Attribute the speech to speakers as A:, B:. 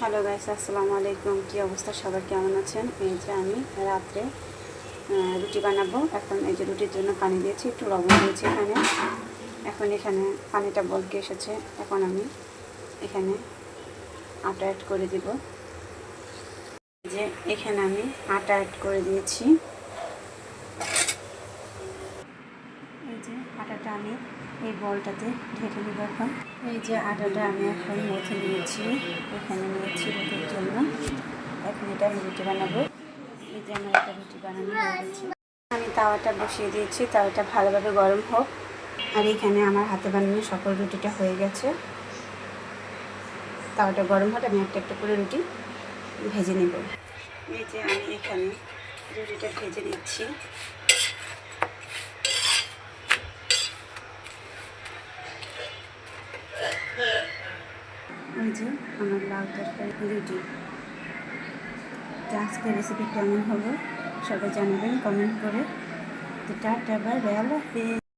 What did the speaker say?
A: Hello guys আসসালামু আলাইকুম। কী অবস্থা? সবার কেমন আছেন? এই যে আমি রাত্রে রুটি বানাবো। এখন এই যে রুটির জন্য পানি দিয়েছি, একটু লবণ দিয়েছি এখানে। এখন এখানে পানিটা বলকে এসেছে। এখন আমি এখানে আটা অ্যাড করে দিব। যে এখানে আমি আটা অ্যাড করে দিয়েছি। যে আটাটা আমি এই বলটাতে ঢেকে দেবো এখন। এই যে আটাটা আমি এখন মেখে নিয়েছি। এখানে নিয়েছি রুটির জন্য। এখন এটা আমি রুটি বানাবো। এই যে আমার একটা রুটি বানানো হয়ে গেছে। আমি তাওয়াটা বসিয়ে দিয়েছি। তাওয়াটা ভালোভাবে গরম হোক। আর এখানে আমার হাতে বানানো সকল রুটিটা হয়ে গেছে। তাওয়াটা গরম হলে আমি একটা একটা করে রুটি ভেজে নেব। এই যে আমি এখানে রুটিটা ভেজে নিচ্ছি। যে আমার লাউ তরকারি রুটি তো আজকের রেসিপি কেমন হলো সবাই জানাবেন কমেন্ট করে। তো টাটা বাই বাই